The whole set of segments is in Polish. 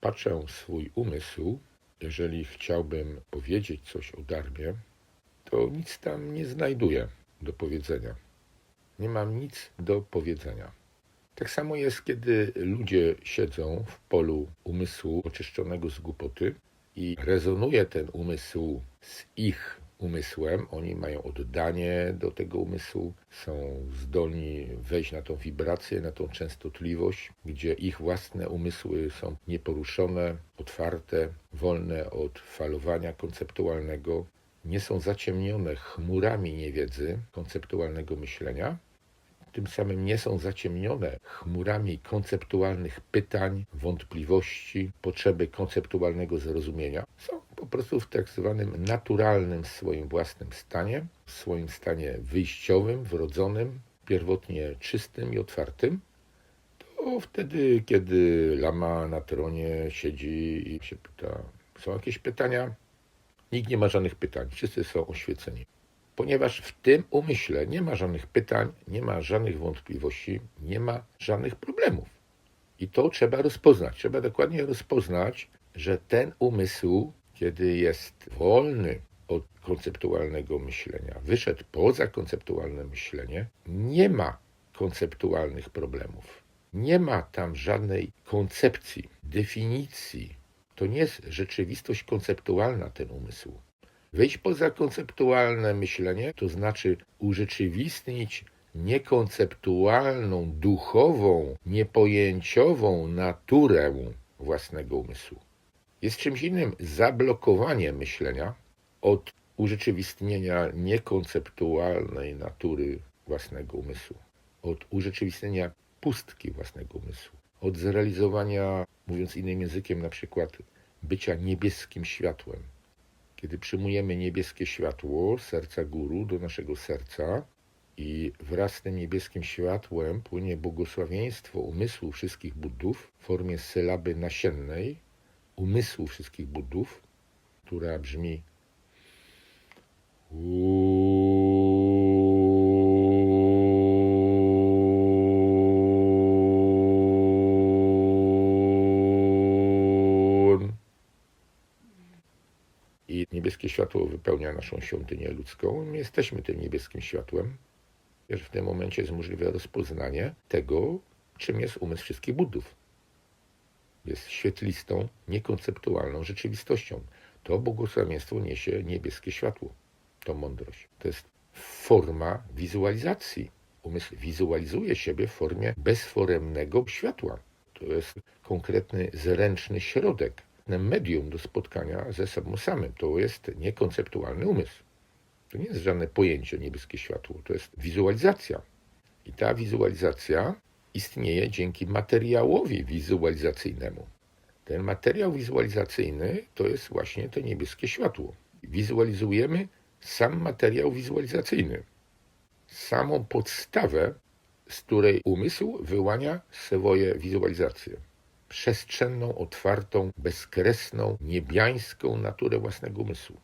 patrzę swój umysł, jeżeli chciałbym powiedzieć coś o darbie, to nic tam nie znajduję do powiedzenia. Nie mam nic do powiedzenia. Tak samo jest, kiedy ludzie siedzą w polu umysłu oczyszczonego z głupoty i rezonuje ten umysł z ich umysłem. Oni mają oddanie do tego umysłu, są zdolni wejść na tą wibrację, na tą częstotliwość, gdzie ich własne umysły są nieporuszone, otwarte, wolne od falowania konceptualnego, nie są zaciemnione chmurami niewiedzy konceptualnego myślenia, tym samym nie są zaciemnione chmurami konceptualnych pytań, wątpliwości, potrzeby konceptualnego zrozumienia. Są po prostu w tak zwanym naturalnym swoim własnym stanie, w swoim stanie wyjściowym, wrodzonym, pierwotnie czystym i otwartym. To wtedy, kiedy lama na tronie siedzi i się pyta, są jakieś pytania? Nikt nie ma żadnych pytań, wszyscy są oświeceni ponieważ w tym umyśle nie ma żadnych pytań, nie ma żadnych wątpliwości, nie ma żadnych problemów. I to trzeba rozpoznać. Trzeba dokładnie rozpoznać, że ten umysł, kiedy jest wolny od konceptualnego myślenia, wyszedł poza konceptualne myślenie, nie ma konceptualnych problemów. Nie ma tam żadnej koncepcji, definicji. To nie jest rzeczywistość konceptualna ten umysł. Wyjść poza konceptualne myślenie, to znaczy urzeczywistnić niekonceptualną, duchową, niepojęciową naturę własnego umysłu. Jest czymś innym zablokowanie myślenia od urzeczywistnienia niekonceptualnej natury własnego umysłu, od urzeczywistnienia pustki własnego umysłu, od zrealizowania, mówiąc innym językiem, na przykład bycia niebieskim światłem. Kiedy przyjmujemy niebieskie światło serca guru do naszego serca i wraz z tym niebieskim światłem płynie błogosławieństwo umysłu wszystkich Buddów w formie sylaby nasiennej, umysłu wszystkich Buddów, która brzmi i niebieskie światło wypełnia naszą świątynię ludzką. My jesteśmy tym niebieskim światłem. W tym momencie jest możliwe rozpoznanie tego, czym jest umysł wszystkich Buddów. Jest świetlistą, niekonceptualną rzeczywistością. To błogosławieństwo niesie niebieskie światło, to mądrość. To jest forma wizualizacji. Umysł wizualizuje siebie w formie bezforemnego światła. To jest konkretny, zręczny środek medium do spotkania ze sobą samym. To jest niekonceptualny umysł. To nie jest żadne pojęcie niebieskie światło, to jest wizualizacja. I ta wizualizacja istnieje dzięki materiałowi wizualizacyjnemu. Ten materiał wizualizacyjny to jest właśnie to niebieskie światło. Wizualizujemy sam materiał wizualizacyjny, samą podstawę, z której umysł wyłania swoje wizualizacje przestrzenną, otwartą, bezkresną, niebiańską naturę własnego umysłu.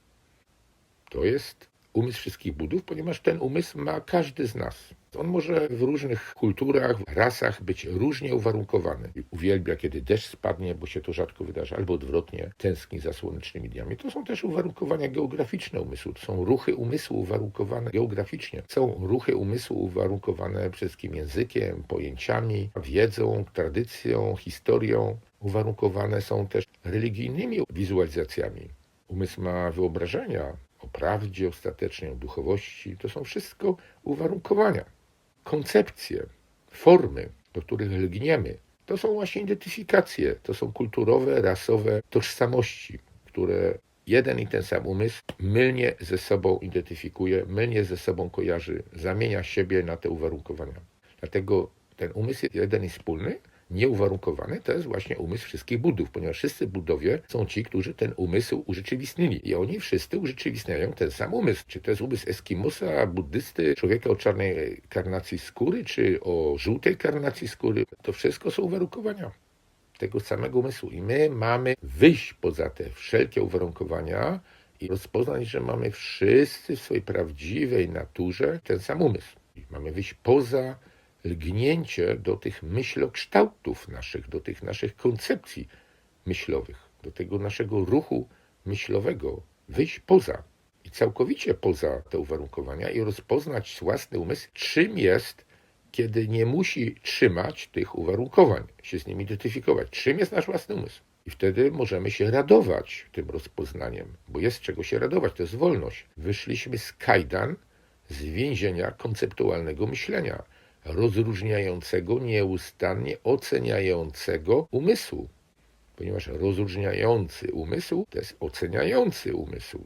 To jest umysł wszystkich budów, ponieważ ten umysł ma każdy z nas. On może w różnych kulturach, rasach być różnie uwarunkowany. Uwielbia, kiedy deszcz spadnie, bo się to rzadko wydarza, albo odwrotnie, tęskni za słonecznymi dniami. To są też uwarunkowania geograficzne umysłu. To są ruchy umysłu uwarunkowane geograficznie. Są ruchy umysłu uwarunkowane przede wszystkim językiem, pojęciami, wiedzą, tradycją, historią. Uwarunkowane są też religijnymi wizualizacjami. Umysł ma wyobrażenia, o prawdzie ostatecznej, o duchowości. To są wszystko uwarunkowania, koncepcje, formy, do których lgniemy. To są właśnie identyfikacje, to są kulturowe, rasowe tożsamości, które jeden i ten sam umysł mylnie ze sobą identyfikuje, mylnie ze sobą kojarzy, zamienia siebie na te uwarunkowania. Dlatego ten umysł jeden i wspólny, nieuwarunkowany, to jest właśnie umysł wszystkich Budów, ponieważ wszyscy Budowie są ci, którzy ten umysł urzeczywistnili. I oni wszyscy urzeczywistniają ten sam umysł. Czy to jest umysł Eskimosa, buddysty, człowieka o czarnej karnacji skóry, czy o żółtej karnacji skóry. To wszystko są uwarunkowania tego samego umysłu. I my mamy wyjść poza te wszelkie uwarunkowania i rozpoznać, że mamy wszyscy w swojej prawdziwej naturze ten sam umysł. Mamy wyjść poza lgnięcie do tych myślokształtów naszych, do tych naszych koncepcji myślowych, do tego naszego ruchu myślowego, wyjść poza i całkowicie poza te uwarunkowania i rozpoznać własny umysł, czym jest, kiedy nie musi trzymać tych uwarunkowań, się z nimi identyfikować. Czym jest nasz własny umysł? I wtedy możemy się radować tym rozpoznaniem, bo jest czego się radować, to jest wolność. Wyszliśmy z kajdan, z więzienia konceptualnego myślenia, rozróżniającego, nieustannie oceniającego umysłu. Ponieważ rozróżniający umysł to jest oceniający umysł.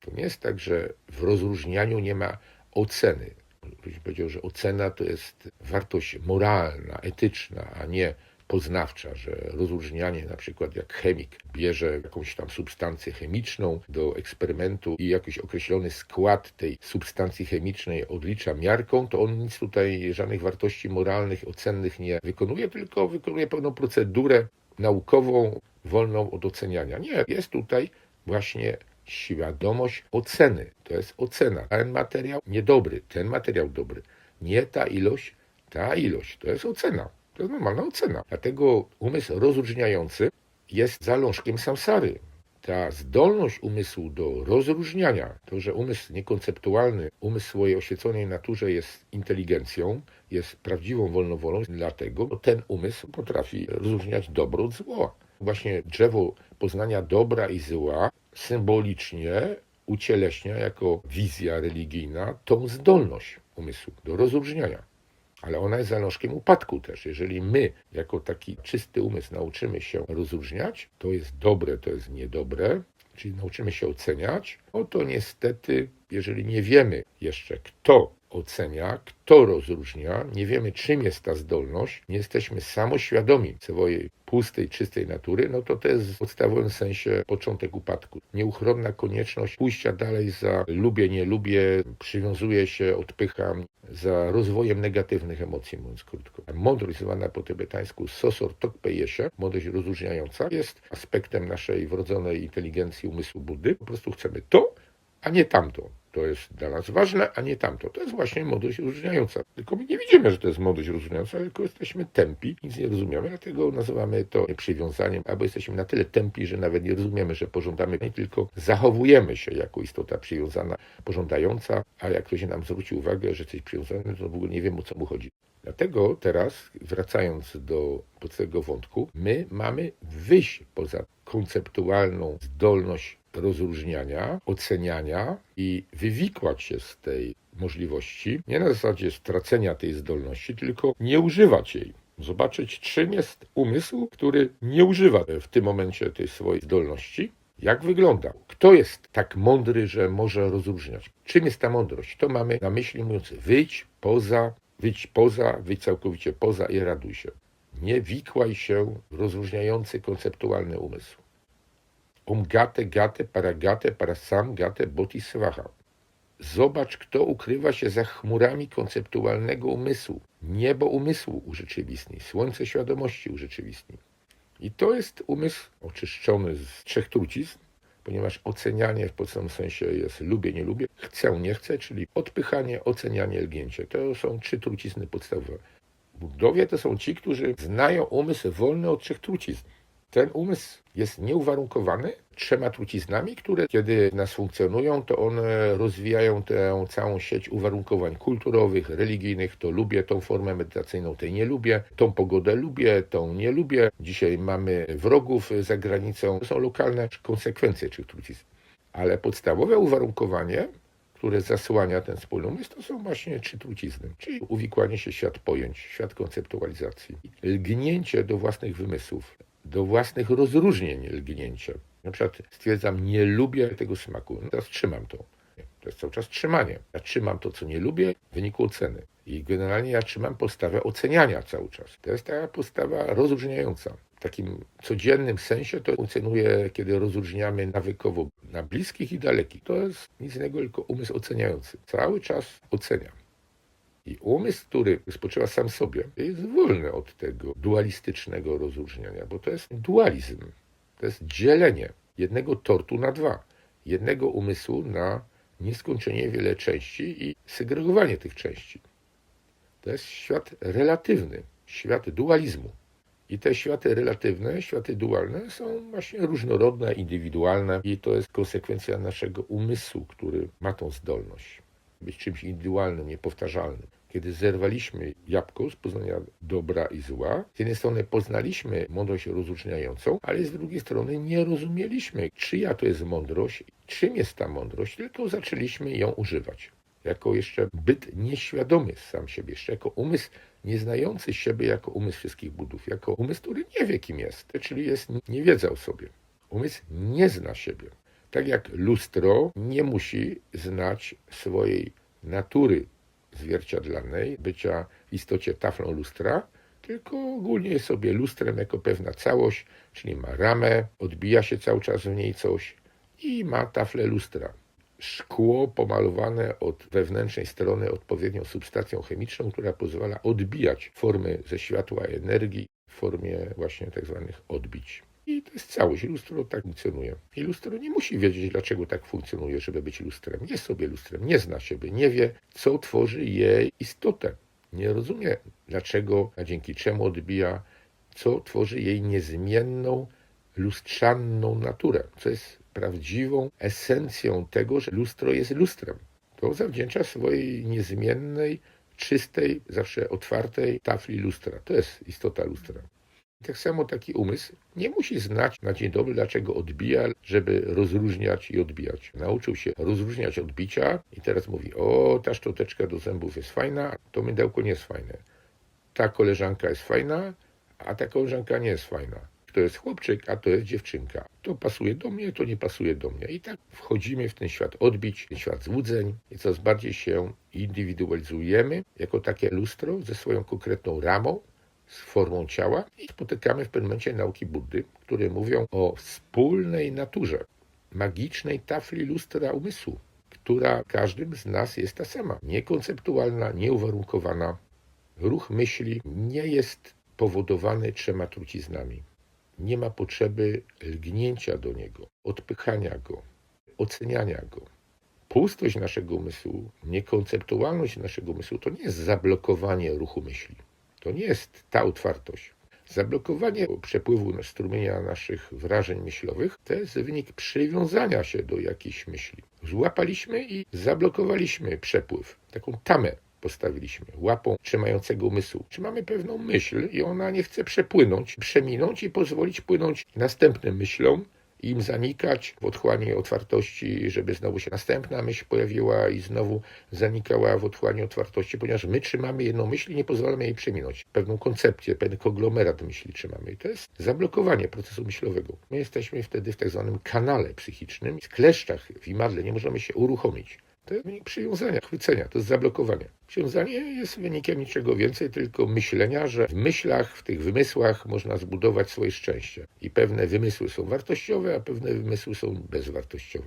To nie jest tak, że w rozróżnianiu nie ma oceny. Ktoś powiedział, że ocena to jest wartość moralna, etyczna, a nie poznawcza, że rozróżnianie, na przykład jak chemik bierze jakąś tam substancję chemiczną do eksperymentu i jakiś określony skład tej substancji chemicznej odlicza miarką, to on nic tutaj, żadnych wartości moralnych, ocennych nie wykonuje, tylko wykonuje pewną procedurę naukową, wolną od oceniania. Nie, jest tutaj właśnie świadomość oceny. To jest ocena. Ten materiał niedobry, ten materiał dobry. Nie ta ilość, ta ilość. To jest ocena. To jest normalna ocena. Dlatego umysł rozróżniający jest zalążkiem samsary. Ta zdolność umysłu do rozróżniania, to, że umysł niekonceptualny, umysł swojej oświeconej naturze jest inteligencją, jest prawdziwą wolnowolą, dlatego ten umysł potrafi rozróżniać dobro od zła. Właśnie drzewo poznania dobra i zła symbolicznie ucieleśnia jako wizja religijna tą zdolność umysłu do rozróżniania. Ale ona jest zalążkiem upadku też. Jeżeli my, jako taki czysty umysł, nauczymy się rozróżniać, to jest dobre, to jest niedobre, czyli nauczymy się oceniać, no to niestety, jeżeli nie wiemy jeszcze, kto ocenia, kto rozróżnia, nie wiemy, czym jest ta zdolność, nie jesteśmy samoświadomi swojej pustej, czystej natury, no to to jest w podstawowym sensie początek upadku. Nieuchronna konieczność pójścia dalej za lubię, nie lubię, przywiązuję się, odpycham, za rozwojem negatywnych emocji, mówiąc krótko. Mądrość zwana po tybetańsku sosor tokpejesie, mądrość rozróżniająca, jest aspektem naszej wrodzonej inteligencji umysłu Buddy. Po prostu chcemy to, a nie tamto. To jest dla nas ważne, a nie tamto. To jest właśnie mądrość rozróżniająca. Tylko my nie widzimy, że to jest mądrość rozróżniająca, tylko jesteśmy tępi, nic nie rozumiemy, dlatego nazywamy to przywiązaniem, albo jesteśmy na tyle tępi, że nawet nie rozumiemy, że pożądamy, nie tylko zachowujemy się jako istota przywiązana, pożądająca, a jak ktoś nam zwróci uwagę, że coś przywiązane, to w ogóle nie wiem, o co mu chodzi. Dlatego teraz, wracając do podstawowego wątku, my mamy wyjść poza konceptualną zdolność rozróżniania, oceniania i wywikłać się z tej możliwości, nie na zasadzie stracenia tej zdolności, tylko nie używać jej. Zobaczyć, czym jest umysł, który nie używa w tym momencie tej swojej zdolności, jak wygląda? Kto jest tak mądry, że może rozróżniać? Czym jest ta mądrość? To mamy na myśli mówiąc wyjdź poza, wyjdź poza, wyjdź całkowicie poza i raduj się. Nie wikłaj się w rozróżniający konceptualny umysł. Om gate, gate, paragate, parasam, gate, bodhisattva. Zobacz, kto ukrywa się za chmurami konceptualnego umysłu. Niebo umysłu urzeczywistni, słońce świadomości urzeczywistni. I to jest umysł oczyszczony z trzech trucizn, ponieważ ocenianie w podstawowym sensie jest lubię, nie lubię, chcę, nie chcę, czyli odpychanie, ocenianie, lgnięcie. To są trzy trucizny podstawowe. Budowie to są ci, którzy znają umysł wolny od trzech trucizn. Ten umysł jest nieuwarunkowany trzema truciznami, które kiedy nas funkcjonują, to one rozwijają tę całą sieć uwarunkowań kulturowych, religijnych. To lubię tą formę medytacyjną, tej nie lubię, tą pogodę lubię, tą nie lubię. Dzisiaj mamy wrogów za granicą. To są lokalne konsekwencje tych trucizn. Ale podstawowe uwarunkowanie które zasłania ten wspólny umysł, to są właśnie trzy trucizny, czyli uwikłanie się w świat pojęć, świat konceptualizacji, lgnięcie do własnych wymysłów, do własnych rozróżnień lgnięcia. Na przykład stwierdzam, nie lubię tego smaku, no teraz trzymam to. To jest cały czas trzymanie. Ja trzymam to, co nie lubię, w wyniku oceny. I generalnie ja trzymam postawę oceniania cały czas. To jest taka postawa rozróżniająca. W takim codziennym sensie to funkcjonuje, kiedy rozróżniamy nawykowo na bliskich i dalekich. To jest nic innego, tylko umysł oceniający. Cały czas oceniam. I umysł, który spoczywa sam sobie, jest wolny od tego dualistycznego rozróżniania, bo to jest dualizm. To jest dzielenie jednego tortu na dwa. Jednego umysłu na nieskończenie wiele części i segregowanie tych części. To jest świat relatywny, świat dualizmu. I te światy relatywne, światy dualne są właśnie różnorodne, indywidualne i to jest konsekwencja naszego umysłu, który ma tą zdolność być czymś indywidualnym, niepowtarzalnym. Kiedy zerwaliśmy jabłko z poznania dobra i zła, z jednej strony poznaliśmy mądrość rozróżniającą, ale z drugiej strony nie rozumieliśmy, czyja to jest mądrość, czym jest ta mądrość, tylko zaczęliśmy ją używać. Jako jeszcze byt nieświadomy sam siebie, jeszcze jako umysł nieznający siebie jako umysł wszystkich budów, jako umysł, który nie wie, kim jest, czyli jest niewiedza o sobie. Umysł nie zna siebie. Tak jak lustro nie musi znać swojej natury zwierciadlanej, bycia w istocie taflą lustra, tylko ogólnie jest sobie lustrem jako pewna całość, czyli ma ramę, odbija się cały czas w niej coś i ma taflę lustra. Szkło pomalowane od wewnętrznej strony odpowiednią substacją chemiczną, która pozwala odbijać formy ze światła energii w formie właśnie tak zwanych odbić. I to jest całość. Lustro tak funkcjonuje. I lustro nie musi wiedzieć, dlaczego tak funkcjonuje, żeby być lustrem. Jest sobie lustrem, nie zna siebie, nie wie, co tworzy jej istotę. Nie rozumie, dlaczego, a dzięki czemu odbija, co tworzy jej niezmienną, lustrzanną naturę, co jest prawdziwą esencją tego, że lustro jest lustrem. To zawdzięcza swojej niezmiennej, czystej, zawsze otwartej tafli lustra. To jest istota lustra. Tak samo taki umysł nie musi znać na dzień dobry, dlaczego odbija, żeby rozróżniać i odbijać. Nauczył się rozróżniać odbicia i teraz mówi, o, ta szczoteczka do zębów jest fajna, to mydełko nie jest fajne. Ta koleżanka jest fajna, a ta koleżanka nie jest fajna. To jest chłopczyk, a to jest dziewczynka. To pasuje do mnie, to nie pasuje do mnie. I tak wchodzimy w ten świat odbić, ten świat złudzeń i coraz bardziej się indywidualizujemy jako takie lustro ze swoją konkretną ramą, z formą ciała i spotykamy w pewnym momencie nauki Buddy, które mówią o wspólnej naturze, magicznej tafli lustra umysłu, która każdym z nas jest ta sama, niekonceptualna, nieuwarunkowana. Ruch myśli nie jest powodowany trzema truciznami. Nie ma potrzeby lgnięcia do niego, odpychania go, oceniania go. Pustość naszego umysłu, niekonceptualność naszego umysłu to nie jest zablokowanie ruchu myśli. To nie jest ta otwartość. Zablokowanie przepływu strumienia naszych wrażeń myślowych to jest wynik przywiązania się do jakiejś myśli. Złapaliśmy i zablokowaliśmy przepływ. Taką tamę postawiliśmy, łapą trzymającego umysłu. Trzymamy pewną myśl i ona nie chce przepłynąć, przeminąć i pozwolić płynąć następnym myślom, im zanikać w otchłani otwartości, żeby znowu się następna myśl pojawiła i znowu zanikała w otchłani otwartości, ponieważ my trzymamy jedną myśl i nie pozwalamy jej przeminąć. Pewną koncepcję, pewien konglomerat myśli trzymamy. I to jest zablokowanie procesu myślowego. My jesteśmy wtedy w tak zwanym kanale psychicznym, w kleszczach, w imadle, nie możemy się uruchomić. To jest wynik przywiązania, chwycenia, to jest zablokowanie. Przywiązanie jest wynikiem niczego więcej, tylko myślenia, że w myślach, w tych wymysłach można zbudować swoje szczęście. I pewne wymysły są wartościowe, a pewne wymysły są bezwartościowe.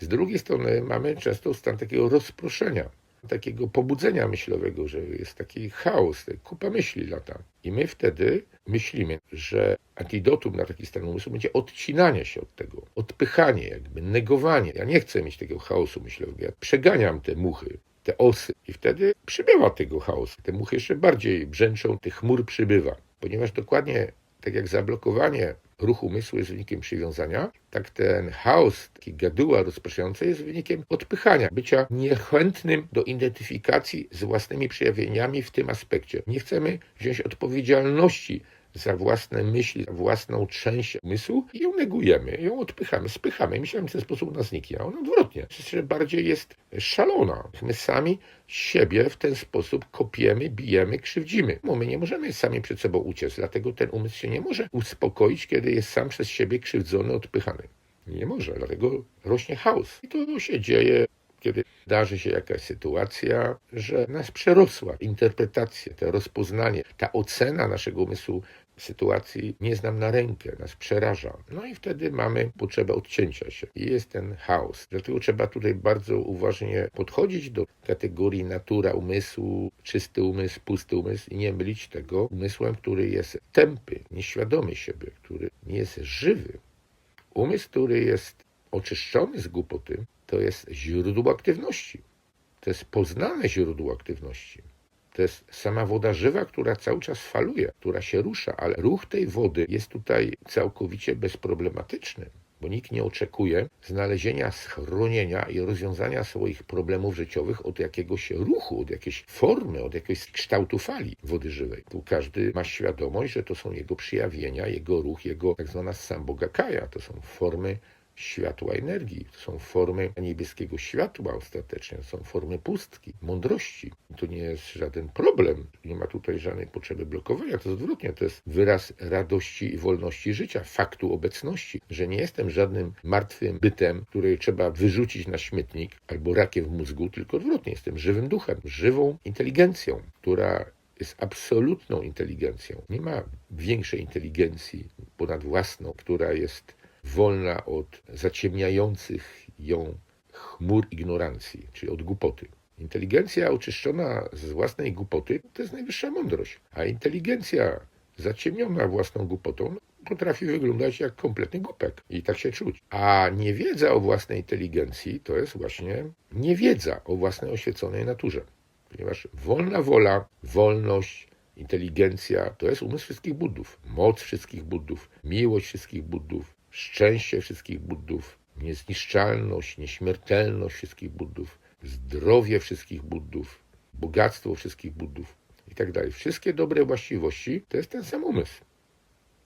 Z drugiej strony mamy często stan takiego rozproszenia, takiego pobudzenia myślowego, że jest taki chaos, kupa myśli lata. I my wtedy myślimy, że antidotum na taki stan umysłu będzie odcinanie się od tego, odpychanie, jakby negowanie. Ja nie chcę mieć tego chaosu myślowego, ja przeganiam te muchy, te osy i wtedy przybywa tego chaosu. Te muchy jeszcze bardziej brzęczą, tych chmur przybywa, ponieważ dokładnie tak jak zablokowanie ruchu umysłu jest wynikiem przywiązania, tak ten chaos, taki gaduła rozpraszający jest wynikiem odpychania, bycia niechętnym do identyfikacji z własnymi przejawieniami w tym aspekcie. Nie chcemy wziąć odpowiedzialności za własne myśli, za własną część umysłu i ją negujemy, ją odpychamy, spychamy. Myślałem, w ten sposób ona zniknie, a ona odwrotnie. Jeszcze bardziej jest szalona. My sami siebie w ten sposób kopiemy, bijemy, krzywdzimy. Bo my nie możemy sami przed sobą uciec, dlatego ten umysł się nie może uspokoić, kiedy jest sam przez siebie krzywdzony, odpychany. Nie może, dlatego rośnie chaos. I to się dzieje kiedy darzy się jakaś sytuacja, że nas przerosła interpretacja, to rozpoznanie, ta ocena naszego umysłu sytuacji nie znam na rękę, nas przeraża. No i wtedy mamy potrzebę odcięcia się i jest ten chaos. Dlatego trzeba tutaj bardzo uważnie podchodzić do kategorii natura umysłu, czysty umysł, pusty umysł i nie mylić tego umysłem, który jest tępy, nieświadomy siebie, który nie jest żywy. Umysł, który jest oczyszczony z głupoty, to jest źródło aktywności. To jest poznane źródło aktywności. To jest sama woda żywa, która cały czas faluje, która się rusza, ale ruch tej wody jest tutaj całkowicie bezproblematyczny, bo nikt nie oczekuje znalezienia schronienia i rozwiązania swoich problemów życiowych od jakiegoś ruchu, od jakiejś formy, od jakiegoś kształtu fali wody żywej. Tu każdy ma świadomość, że to są jego przyjawienia, jego ruch, jego tak zwana sambogakaja. To są formy światła energii. To są formy niebieskiego światła ostatecznie, to są formy pustki, mądrości. To nie jest żaden problem, nie ma tutaj żadnej potrzeby blokowania, to odwrotnie, to jest wyraz radości i wolności życia, faktu obecności, że nie jestem żadnym martwym bytem, który trzeba wyrzucić na śmietnik albo rakiem w mózgu, tylko odwrotnie, jestem żywym duchem, żywą inteligencją, która jest absolutną inteligencją. Nie ma większej inteligencji ponad własną, która jest wolna od zaciemniających ją chmur ignorancji, czyli od głupoty. Inteligencja oczyszczona z własnej głupoty to jest najwyższa mądrość, a inteligencja zaciemniona własną głupotą potrafi wyglądać jak kompletny głupek i tak się czuć. A niewiedza o własnej inteligencji to jest właśnie niewiedza o własnej oświeconej naturze. Ponieważ wolna wola, wolność, inteligencja to jest umysł wszystkich Buddów, moc wszystkich Buddów, miłość wszystkich Buddów, szczęście wszystkich Buddów, niezniszczalność, nieśmiertelność wszystkich Buddów, zdrowie wszystkich Buddów, bogactwo wszystkich Buddów i tak dalej. Wszystkie dobre właściwości to jest ten sam umysł.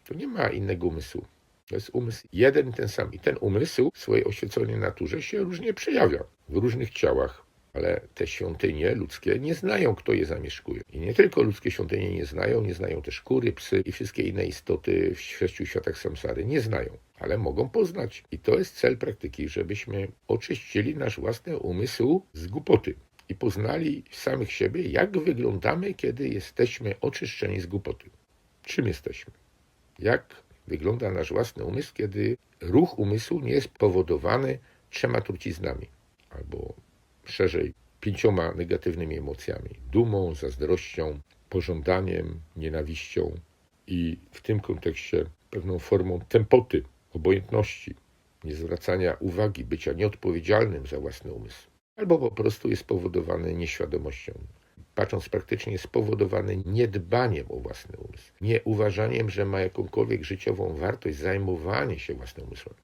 Tu nie ma innego umysłu. To jest umysł jeden ten sam. I ten umysł w swojej oświeconej naturze się różnie przejawia w różnych ciałach. Ale te świątynie ludzkie nie znają, kto je zamieszkuje. I nie tylko ludzkie świątynie nie znają, nie znają też kury, psy i wszystkie inne istoty w sześciu światach samsary. Nie znają, ale mogą poznać. I to jest cel praktyki, żebyśmy oczyścili nasz własny umysł z głupoty i poznali samych siebie, jak wyglądamy, kiedy jesteśmy oczyszczeni z głupoty. Czym jesteśmy? Jak wygląda nasz własny umysł, kiedy ruch umysłu nie jest powodowany trzema truciznami albo szerzej pięcioma negatywnymi emocjami: dumą, zazdrością, pożądaniem, nienawiścią i w tym kontekście pewną formą tempoty, obojętności, niezwracania uwagi, bycia nieodpowiedzialnym za własny umysł. Albo po prostu jest spowodowany nieświadomością. Patrząc praktycznie, jest spowodowany niedbaniem o własny umysł, nie uważaniem, że ma jakąkolwiek życiową wartość zajmowanie się własnym umysłem.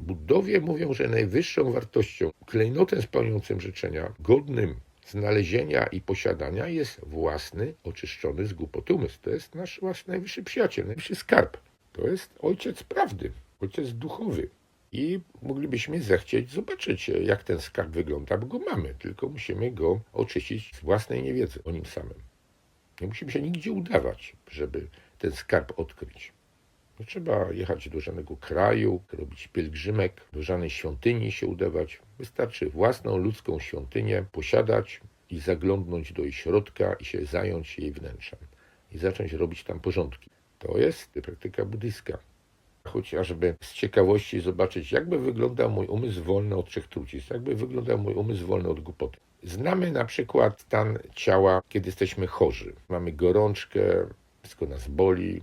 Buddowie mówią, że najwyższą wartością, klejnotem spełniającym życzenia, godnym znalezienia i posiadania jest własny, oczyszczony z głupoty umysł. To jest nasz własny najwyższy przyjaciel, najwyższy skarb. To jest ojciec prawdy, ojciec duchowy. I moglibyśmy zechcieć zobaczyć, jak ten skarb wygląda, bo go mamy, tylko musimy go oczyścić z własnej niewiedzy o nim samym. Nie musimy się nigdzie udawać, żeby ten skarb odkryć. Nie trzeba jechać do żadnego kraju, robić pielgrzymek, do żadnej świątyni się udawać. Wystarczy własną ludzką świątynię posiadać i zaglądnąć do jej środka i się zająć jej wnętrzem. I zacząć robić tam porządki. To jest praktyka buddyjska. Chociażby z ciekawości zobaczyć, jakby wyglądał mój umysł wolny od trzech trucizn, jakby wyglądał mój umysł wolny od głupoty. Znamy na przykład stan ciała, kiedy jesteśmy chorzy. Mamy gorączkę, wszystko nas boli,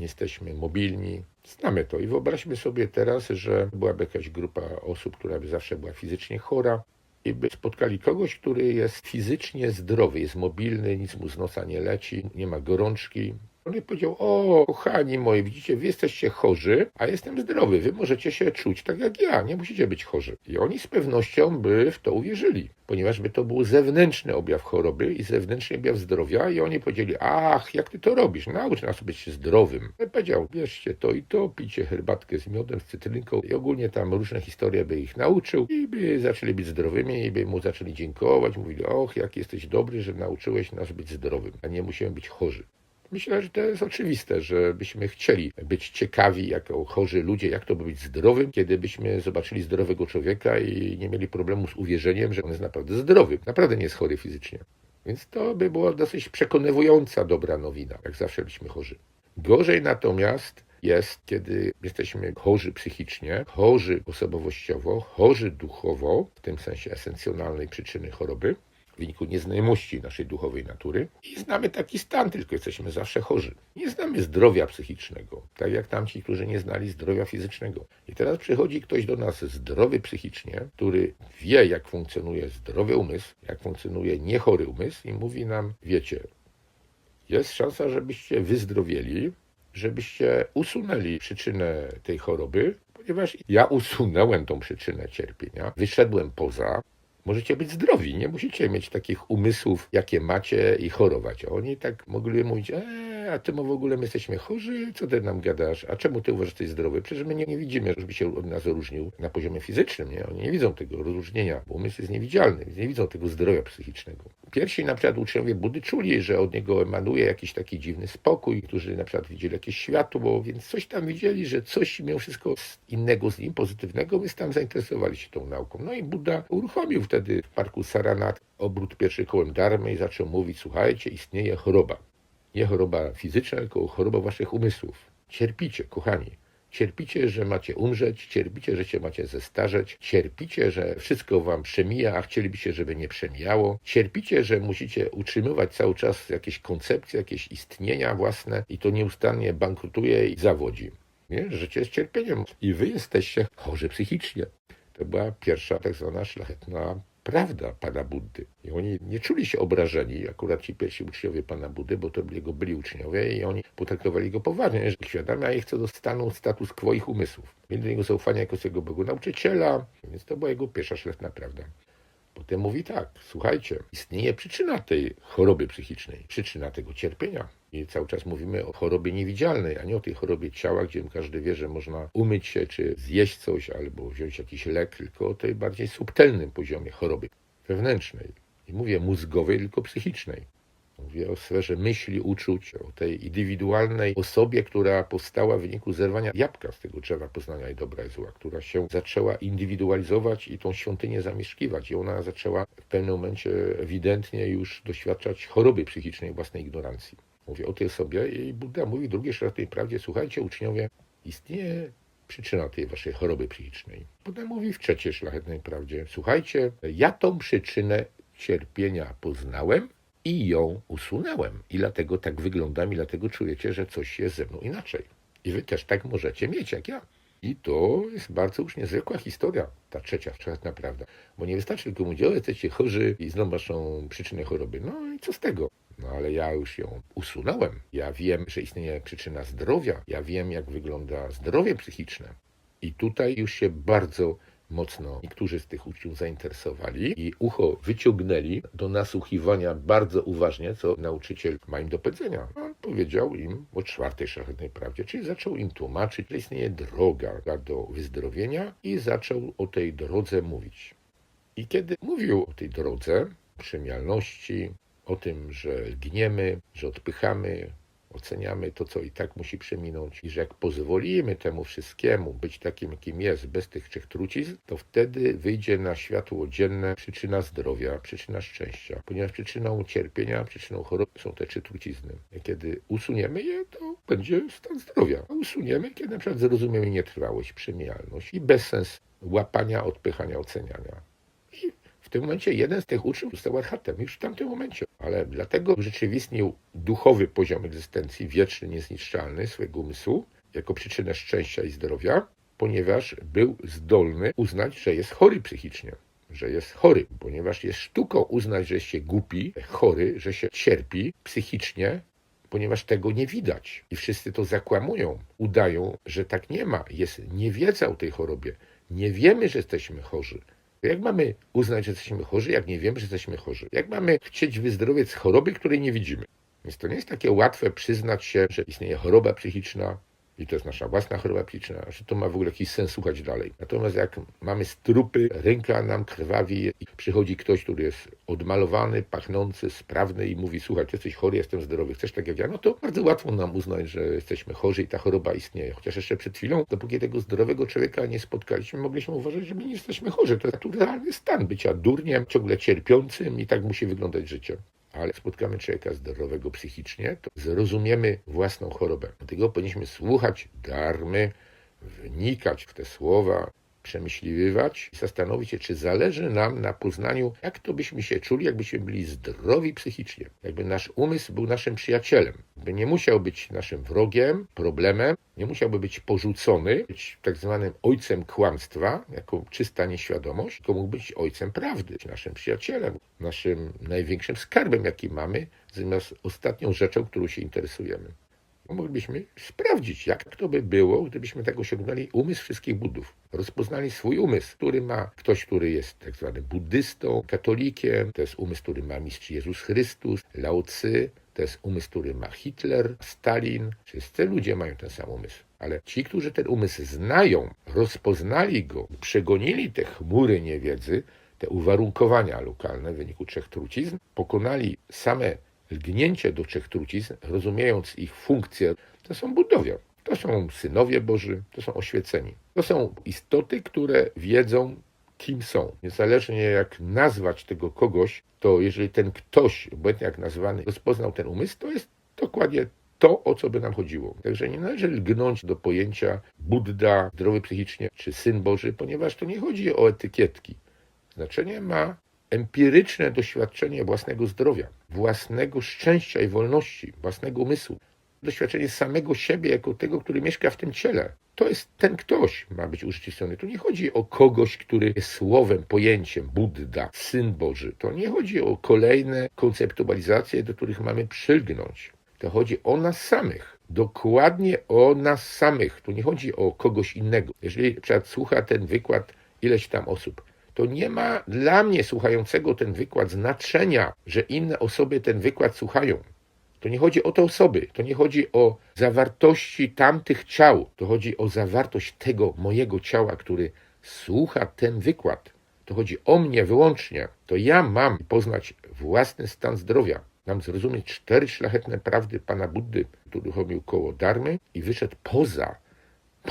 jesteśmy mobilni. Znamy to i wyobraźmy sobie teraz, że byłaby jakaś grupa osób, która by zawsze była fizycznie chora i by spotkali kogoś, który jest fizycznie zdrowy, jest mobilny, nic mu z nosa nie leci, nie ma gorączki. On powiedział, o kochani moi, widzicie, wy jesteście chorzy, a jestem zdrowy, wy możecie się czuć tak jak ja, nie musicie być chorzy. I oni z pewnością by w to uwierzyli, ponieważ by to był zewnętrzny objaw choroby i zewnętrzny objaw zdrowia i oni powiedzieli, ach, jak ty to robisz, naucz nas być zdrowym. Ja powiedział, bierzcie to i to, pijcie herbatkę z miodem, z cytrynką i ogólnie tam różne historie by ich nauczył i by zaczęli być zdrowymi i by mu zaczęli dziękować, mówili, och, jak jesteś dobry, że nauczyłeś nas być zdrowym, a nie musimy być chorzy. Myślę, że to jest oczywiste, że byśmy chcieli być ciekawi jako chorzy ludzie, jak to być zdrowym, kiedy byśmy zobaczyli zdrowego człowieka i nie mieli problemu z uwierzeniem, że on jest naprawdę zdrowy, naprawdę nie jest chory fizycznie. Więc to by była dosyć przekonywująca dobra nowina, jak zawsze byliśmy chorzy. Gorzej natomiast jest, kiedy jesteśmy chorzy psychicznie, chorzy osobowościowo, chorzy duchowo, w tym sensie esencjonalnej przyczyny choroby, wyniku nieznajomości naszej duchowej natury i znamy taki stan, tylko jesteśmy zawsze chorzy. Nie znamy zdrowia psychicznego, tak jak tamci, którzy nie znali zdrowia fizycznego. I teraz przychodzi ktoś do nas zdrowy psychicznie, który wie, jak funkcjonuje zdrowy umysł, jak funkcjonuje niechory umysł i mówi nam, wiecie, jest szansa, żebyście wyzdrowieli, żebyście usunęli przyczynę tej choroby, ponieważ ja usunąłem tą przyczynę cierpienia, wyszedłem poza. Możecie być zdrowi, nie musicie mieć takich umysłów, jakie macie i chorować. Oni tak mogli mówić, eee, a ty w ogóle my jesteśmy chorzy, co ty nam gadasz, a czemu ty uważasz, że jesteś zdrowy? Przecież my nie, nie widzimy, żeby się od nas różnił na poziomie fizycznym, nie? Oni nie widzą tego rozróżnienia, bo umysł jest niewidzialny, nie widzą tego zdrowia psychicznego. Pierwsi na przykład uczniowie Budy czuli, że od niego emanuje jakiś taki dziwny spokój, którzy na przykład widzieli jakieś światło, więc coś tam widzieli, że coś mimo wszystko innego z nim, pozytywnego, więc tam zainteresowali się tą nauką. No i Buddha uruchomił wtedy w parku Saranat obrót pierwszy kołem darmy i zaczął mówić, słuchajcie, istnieje choroba. Nie choroba fizyczna, tylko choroba waszych umysłów. Cierpicie, kochani. Cierpicie, że macie umrzeć, cierpicie, że się macie zestarzeć, cierpicie, że wszystko wam przemija, a chcielibyście, żeby nie przemijało. Cierpicie, że musicie utrzymywać cały czas jakieś koncepcje, jakieś istnienia własne i to nieustannie bankrutuje i zawodzi. Nie? Życie jest cierpieniem i wy jesteście chorzy psychicznie. To była pierwsza tak zwana szlachetna prawda Pana Buddy. I oni nie czuli się obrażeni, akurat ci pierwsi uczniowie Pana Buddy, bo to jego byli uczniowie i oni potraktowali go poważnie, że świadomie, a ich co do stanu status quo ich umysłów. Mieli do niego zaufanie jako swojego Bogu nauczyciela, więc to była jego pierwsza szlachetna prawda. Potem mówi tak, słuchajcie, istnieje przyczyna tej choroby psychicznej, przyczyna tego cierpienia. I cały czas mówimy o chorobie niewidzialnej, a nie o tej chorobie ciała, gdzie każdy wie, że można umyć się, czy zjeść coś, albo wziąć jakiś lek, tylko o tej bardziej subtelnym poziomie choroby wewnętrznej. Nie mówię mózgowej, tylko psychicznej. Mówię o sferze myśli, uczuć, o tej indywidualnej osobie, która powstała w wyniku zerwania jabłka z tego drzewa poznania i dobra i zła, która się zaczęła indywidualizować i tą świątynię zamieszkiwać. I ona zaczęła w pewnym momencie ewidentnie już doświadczać choroby psychicznej własnej ignorancji. Mówię o tej osobie i Buddha mówi w drugiej szlachetnej prawdzie, słuchajcie uczniowie, istnieje przyczyna tej waszej choroby psychicznej. Potem mówi w trzeciej szlachetnej prawdzie, słuchajcie, ja tą przyczynę cierpienia poznałem, i ją usunęłem. I dlatego tak wyglądam, i dlatego czujecie, że coś jest ze mną inaczej. I wy też tak możecie mieć, jak ja. I to jest bardzo już niezwykła historia, ta trzecia szlachetna prawda. Bo nie wystarczy tylko mówić, o, jesteście chorzy i znowu waszą przyczynę choroby. No i co z tego? No ale ja już ją usunąłem. Ja wiem, że istnieje przyczyna zdrowia. Ja wiem, jak wygląda zdrowie psychiczne. I tutaj już się bardzo mocno niektórzy z tych uczniów zainteresowali i ucho wyciągnęli do nasłuchiwania bardzo uważnie, co nauczyciel ma im do powiedzenia. On powiedział im o czwartej szlachetnej prawdzie, czyli zaczął im tłumaczyć, że istnieje droga do wyzdrowienia i zaczął o tej drodze mówić. I kiedy mówił o tej drodze, przemialności, o tym, że gniemy, że odpychamy, oceniamy to, co i tak musi przeminąć, i że jak pozwolimy temu wszystkiemu być takim, jakim jest, bez tych trzech trucizn, to wtedy wyjdzie na światło dzienne przyczyna zdrowia, przyczyna szczęścia, ponieważ przyczyną cierpienia, przyczyną choroby są te trzy trucizny. Kiedy usuniemy je, to będzie stan zdrowia. A usuniemy, kiedy na przykład zrozumiemy nietrwałość, przemijalność i bezsens łapania, odpychania, oceniania. W tym momencie jeden z tych uczniów został archatem, już w tamtym momencie. Ale dlatego urzeczywistnił duchowy poziom egzystencji, wieczny, niezniszczalny swojego umysłu, jako przyczynę szczęścia i zdrowia, ponieważ był zdolny uznać, że jest chory psychicznie, że jest chory, ponieważ jest sztuką uznać, że się głupi, chory, że się cierpi psychicznie, ponieważ tego nie widać. I wszyscy to zakłamują, udają, że tak nie ma. Jest niewiedza o tej chorobie. Nie wiemy, że jesteśmy chorzy. Jak mamy uznać, że jesteśmy chorzy, jak nie wiemy, że jesteśmy chorzy? Jak mamy chcieć wyzdrowieć z choroby, której nie widzimy? Więc to nie jest takie łatwe przyznać się, że istnieje choroba psychiczna i to jest nasza własna choroba psychiczna, że to ma w ogóle jakiś sens słuchać dalej. Natomiast jak mamy strupy, ręka nam krwawi i przychodzi ktoś, który jest odmalowany, pachnący, sprawny i mówi, słuchaj, jesteś chory, jestem zdrowy, chcesz tak jak ja, no to bardzo łatwo nam uznać, że jesteśmy chorzy i ta choroba istnieje. Chociaż jeszcze przed chwilą, dopóki tego zdrowego człowieka nie spotkaliśmy, mogliśmy uważać, że my nie jesteśmy chorzy. To jest naturalny stan bycia durniem, ciągle cierpiącym i tak musi wyglądać życie ale spotkamy człowieka zdrowego psychicznie, to zrozumiemy własną chorobę. Dlatego powinniśmy słuchać darmy, wnikać w te słowa przemyśliwać i zastanowić się, czy zależy nam na poznaniu, jak to byśmy się czuli, jakbyśmy byli zdrowi psychicznie, jakby nasz umysł był naszym przyjacielem, by nie musiał być naszym wrogiem, problemem, nie musiałby być porzucony, być tak zwanym ojcem kłamstwa, jako czysta nieświadomość, tylko mógł być ojcem prawdy, naszym przyjacielem, naszym największym skarbem, jaki mamy, zamiast ostatnią rzeczą, którą się interesujemy moglibyśmy sprawdzić, jak to by było, gdybyśmy tak osiągnęli umysł wszystkich Budów. Rozpoznali swój umysł, który ma ktoś, który jest tak zwanym buddystą, katolikiem, to jest umysł, który ma mistrz Jezus Chrystus, Lao Tzy, to jest umysł, który ma Hitler, Stalin. Wszyscy ludzie mają ten sam umysł. Ale ci, którzy ten umysł znają, rozpoznali go, przegonili te chmury niewiedzy, te uwarunkowania lokalne w wyniku trzech trucizn, pokonali same lgnięcie do trzech trucizn, rozumiejąc ich funkcję, to są budowie. To są synowie Boży, to są oświeceni. To są istoty, które wiedzą, kim są. Niezależnie jak nazwać tego kogoś, to jeżeli ten ktoś, obojętnie jak nazwany, rozpoznał ten umysł, to jest dokładnie to, o co by nam chodziło. Także nie należy lgnąć do pojęcia Buddha, zdrowy psychicznie, czy Syn Boży, ponieważ to nie chodzi o etykietki. Znaczenie ma empiryczne doświadczenie własnego zdrowia, własnego szczęścia i wolności, własnego umysłu, doświadczenie samego siebie jako tego, który mieszka w tym ciele. To jest ten ktoś ma być uczciwniony. Tu nie chodzi o kogoś, który jest słowem, pojęciem, Buddha, Syn Boży. To nie chodzi o kolejne konceptualizacje, do których mamy przylgnąć. To chodzi o nas samych. Dokładnie o nas samych. Tu nie chodzi o kogoś innego. Jeżeli przykład słucha ten wykład ileś tam osób, to nie ma dla mnie słuchającego ten wykład znaczenia, że inne osoby ten wykład słuchają. To nie chodzi o te osoby, to nie chodzi o zawartości tamtych ciał, to chodzi o zawartość tego mojego ciała, który słucha ten wykład. To chodzi o mnie wyłącznie. To ja mam poznać własny stan zdrowia. Mam zrozumieć cztery szlachetne prawdy Pana Buddy, który chodził koło darmy i wyszedł poza,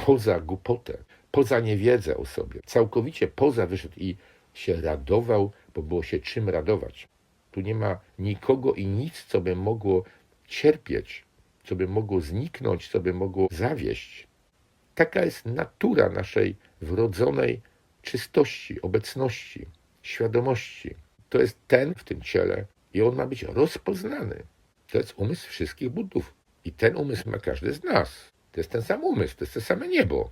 poza głupotę, poza niewiedzę o sobie. Całkowicie poza wyszedł i się radował, bo było się czym radować. Tu nie ma nikogo i nic, co by mogło cierpieć, co by mogło zniknąć, co by mogło zawieść. Taka jest natura naszej wrodzonej czystości, obecności, świadomości. To jest ten w tym ciele i on ma być rozpoznany. To jest umysł wszystkich budów. I ten umysł ma każdy z nas. To jest ten sam umysł, to jest to same niebo.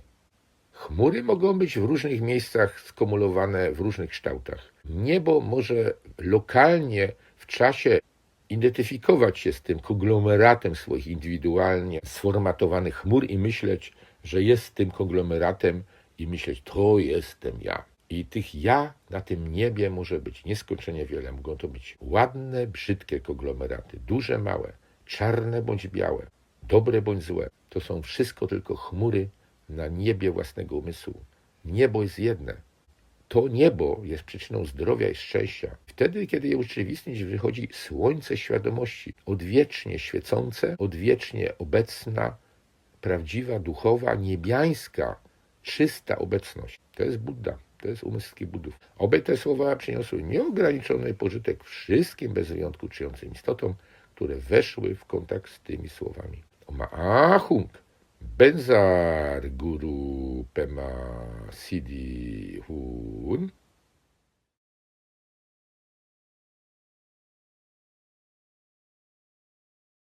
Chmury mogą być w różnych miejscach skumulowane w różnych kształtach. Niebo może lokalnie w czasie identyfikować się z tym konglomeratem swoich indywidualnie sformatowanych chmur i myśleć, że jest tym konglomeratem i myśleć, to jestem ja. I tych ja na tym niebie może być nieskończenie wiele. Mogą to być ładne, brzydkie konglomeraty, duże, małe, czarne bądź białe, dobre bądź złe. To są wszystko tylko chmury na niebie własnego umysłu. Niebo jest jedne. To niebo jest przyczyną zdrowia i szczęścia. Wtedy, kiedy je urzeczywistnić, wychodzi słońce świadomości, odwiecznie świecące, odwiecznie obecna, prawdziwa, duchowa, niebiańska, czysta obecność. To jest Buddha. To jest umysł Budów. Obie te słowa przyniosły nieograniczony pożytek wszystkim bez wyjątku czyjącym istotom, które weszły w kontakt z tymi słowami. Oma ahung, benzar guru pema sidi hun,